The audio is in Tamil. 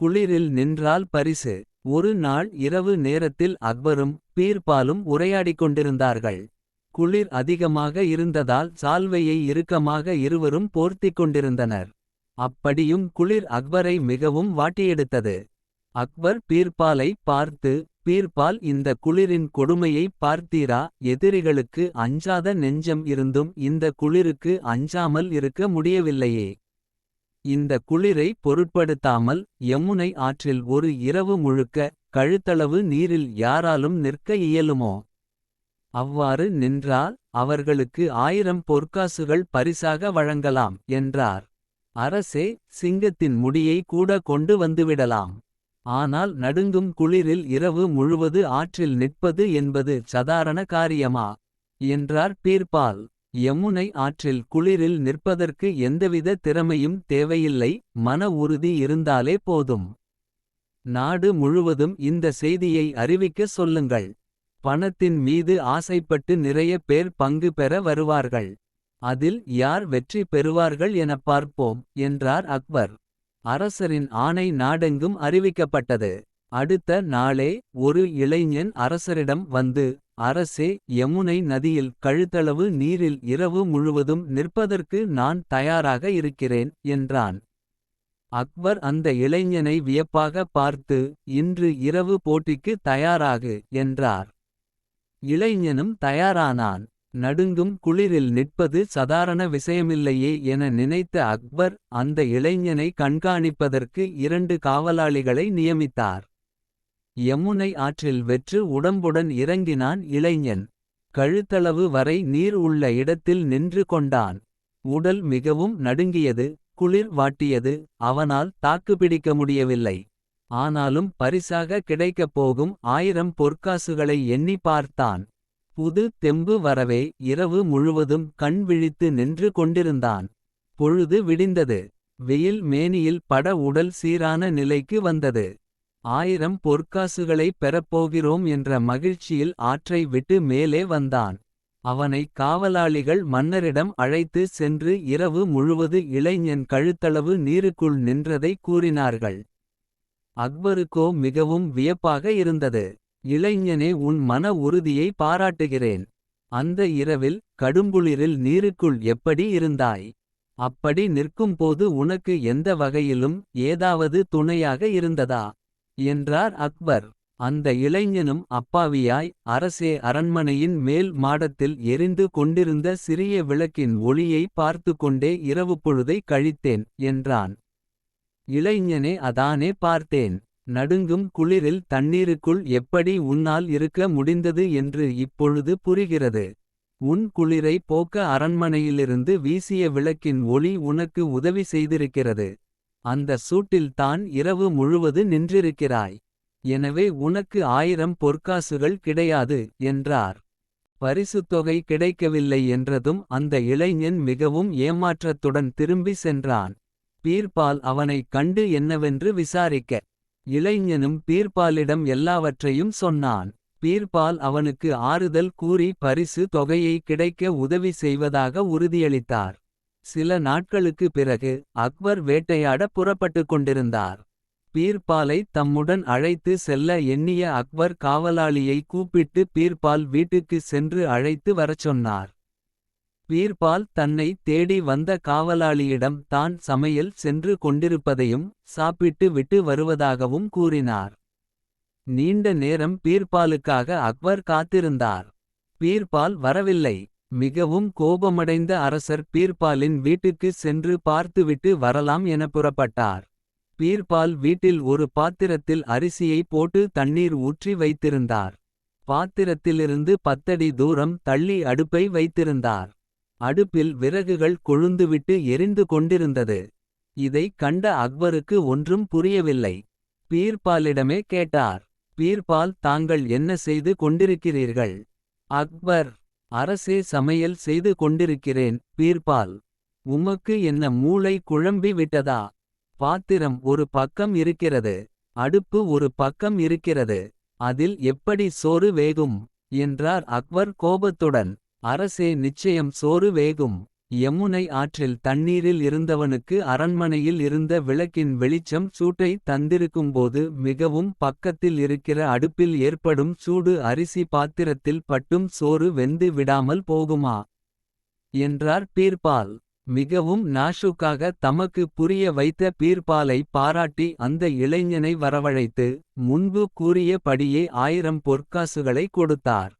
குளிரில் நின்றால் பரிசு. ஒரு நாள் இரவு நேரத்தில் அக்பரும் பீர்பாலும் உரையாடிக் கொண்டிருந்தார்கள். குளிர் அதிகமாக இருந்ததால் சால்வையை இறுக்கமாக இருவரும் போர்த்திக் கொண்டிருந்தனர். அப்படியும் குளிர் அக்பரை மிகவும் வாட்டியெடுத்தது. அக்பர் பீர்பாலை பார்த்து பீர்பால் இந்த குளிரின் கொடுமையை பார்த்தீரா? எதிரிகளுக்கு அஞ்சாத நெஞ்சம் இருந்தும் இந்த குளிருக்கு அஞ்சாமல் இருக்க முடியவில்லையே. இந்த குளிரை பொருட்படுத்தாமல் யமுனை ஆற்றில் ஒரு இரவு முழுக்க கழுத்தளவு நீரில் யாராலும் நிற்க இயலுமோ? அவ்வாறு நின்றால் அவர்களுக்கு ஆயிரம் பொற்காசுகள் பரிசாக வழங்கலாம் என்றார். அரசே சிங்கத்தின் முடியை கூட கொண்டு வந்துவிடலாம். ஆனால் நடுங்கும் குளிரில் இரவு முழுவது ஆற்றில் நிற்பது என்பது சாதாரண காரியமா? என்றார் பீர்பால். யமுனை ஆற்றில் குளிரில் நிற்பதற்கு எந்தவித திறமையும் தேவையில்லை மன உறுதி இருந்தாலே போதும். நாடு முழுவதும் இந்த செய்தியை அறிவிக்க சொல்லுங்கள். பணத்தின் மீது ஆசைப்பட்டு நிறைய பேர் பங்கு பெற வருவார்கள். அதில் யார் வெற்றி பெறுவார்கள் எனப் பார்ப்போம் என்றார் அக்பர். அரசரின் ஆணை நாடெங்கும் அறிவிக்கப்பட்டது. அடுத்த நாளே ஒரு இளைஞன் அரசரிடம் வந்து அரசே யமுனை நதியில் கழுத்தளவு நீரில் இரவு முழுவதும் நிற்பதற்கு நான் தயாராக இருக்கிறேன் என்றான். அக்பர் அந்த இளைஞனை வியப்பாக பார்த்து இன்று இரவு போட்டிக்கு தயாராகு என்றார். இளைஞனும் தயாரானான். நடுங்கும் குளிரில் நிற்பது சாதாரண விஷயமில்லையே என நினைத்த அக்பர் அந்த இளைஞனை கண்காணிப்பதற்கு இரண்டு காவலாளிகளை நியமித்தார். யமுனை ஆற்றில் வெற்று உடம்புடன் இறங்கினான் இளைஞன். கழுத்தளவு வரை நீர் உள்ள இடத்தில் நின்று கொண்டான். உடல் மிகவும் நடுங்கியது குளிர் வாட்டியது அவனால் தாக்குப்பிடிக்க முடியவில்லை. ஆனாலும் பரிசாக கிடைக்கப் போகும் ஆயிரம் பொற்காசுகளை எண்ணி பார்த்தான். புது தெம்பு வரவே இரவு முழுவதும் கண் விழித்து நின்று கொண்டிருந்தான். பொழுது விடிந்தது. வெயில் மேனியில் பட உடல் சீரான நிலைக்கு வந்தது. ஆயிரம் பொற்காசுகளை பெறப்போகிறோம் என்ற மகிழ்ச்சியில் ஆற்றை விட்டு மேலே வந்தான். அவனை காவலாளிகள் மன்னரிடம் அழைத்து சென்று இரவு முழுவது இளைஞன் கழுத்தளவு நீருக்குள் நின்றதை கூறினார்கள். அக்பருக்கோ மிகவும் வியப்பாக இருந்தது. இளைஞனே உன் மன உறுதியை பாராட்டுகிறேன். அந்த இரவில் கடும்புளிரில் நீருக்குள் எப்படி இருந்தாய்? அப்படி நிற்கும்போது உனக்கு எந்த வகையிலும் ஏதாவது துணையாக இருந்ததா? என்றார் அக்பர். அந்த இளைஞனும் அப்பாவியாய் அரசே அரண்மனையின் மேல் மாடத்தில் எரிந்து கொண்டிருந்த சிறிய விளக்கின் ஒளியை பார்த்து கொண்டே இரவு பொழுதை கழித்தேன் என்றான். இளைஞனே அதானே பார்த்தேன். நடுங்கும் குளிரில் தண்ணீருக்குள் எப்படி உன்னால் இருக்க முடிந்தது என்று இப்பொழுது புரிகிறது. உன் குளிரை போக்க அரண்மனையிலிருந்து வீசிய விளக்கின் ஒளி உனக்கு உதவி செய்திருக்கிறது. அந்த சூட்டில்தான் இரவு முழுவது நின்றிருக்கிறாய். எனவே உனக்கு ஆயிரம் பொற்காசுகள் கிடையாது என்றார். பரிசுத்தொகை கிடைக்கவில்லை என்றதும் அந்த இளைஞன் மிகவும் ஏமாற்றத்துடன் திரும்பி சென்றான். பீர்பால் அவனைக் கண்டு என்னவென்று விசாரிக்க. இளைஞனும் பீர்பாலிடம் எல்லாவற்றையும் சொன்னான். பீர்பால் அவனுக்கு ஆறுதல் கூறி பரிசு தொகையை கிடைக்க உதவி செய்வதாக உறுதியளித்தார். சில நாட்களுக்கு பிறகு அக்பர் வேட்டையாட புறப்பட்டுக் கொண்டிருந்தார். பீர்பாலை தம்முடன் அழைத்து செல்ல எண்ணிய அக்பர் காவலாளியை கூப்பிட்டு பீர்பால் வீட்டுக்கு சென்று அழைத்து வரச் சொன்னார். பீர்பால் தன்னை தேடி வந்த காவலாளியிடம் தான் சமையல் சென்று கொண்டிருப்பதையும் சாப்பிட்டு விட்டு வருவதாகவும் கூறினார். நீண்ட நேரம் பீர்பாலுக்காக அக்பர் காத்திருந்தார். பீர்பால் வரவில்லை. மிகவும் கோபமடைந்த அரசர் பீர்பாலின் வீட்டுக்கு சென்று பார்த்துவிட்டு வரலாம் என புறப்பட்டார். பீர்பால் வீட்டில் ஒரு பாத்திரத்தில் அரிசியை போட்டு தண்ணீர் ஊற்றி வைத்திருந்தார். பாத்திரத்திலிருந்து பத்தடி தூரம் தள்ளி அடுப்பை வைத்திருந்தார். அடுப்பில் விறகுகள் கொழுந்துவிட்டு எரிந்து கொண்டிருந்தது. இதை கண்ட அக்பருக்கு ஒன்றும் புரியவில்லை. பீர்பாலிடமே கேட்டார். பீர்பால் தாங்கள் என்ன செய்து கொண்டிருக்கிறீர்கள்? அக்பர் அரசே சமையல் செய்து கொண்டிருக்கிறேன் பீர்பால். உமக்கு என்ன மூளை குழம்பி விட்டதா? பாத்திரம் ஒரு பக்கம் இருக்கிறது அடுப்பு ஒரு பக்கம் இருக்கிறது அதில் எப்படி சோறு வேகும்? என்றார் அக்பர் கோபத்துடன். அரசே நிச்சயம் சோறு வேகும். யமுனை ஆற்றில் தண்ணீரில் இருந்தவனுக்கு அரண்மனையில் இருந்த விளக்கின் வெளிச்சம் சூட்டை தந்திருக்கும்போது மிகவும் பக்கத்தில் இருக்கிற அடுப்பில் ஏற்படும் சூடு அரிசி பாத்திரத்தில் பட்டும் சோறு வெந்து விடாமல் போகுமா. என்றார் பீர்பால் மிகவும் நாஷுக்காக தமக்கு புரிய வைத்த பீர்பாலை பாராட்டி அந்த இளைஞனை வரவழைத்து. முன்பு கூறிய படியே ஆயிரம் பொற்காசுகளை கொடுத்தார்.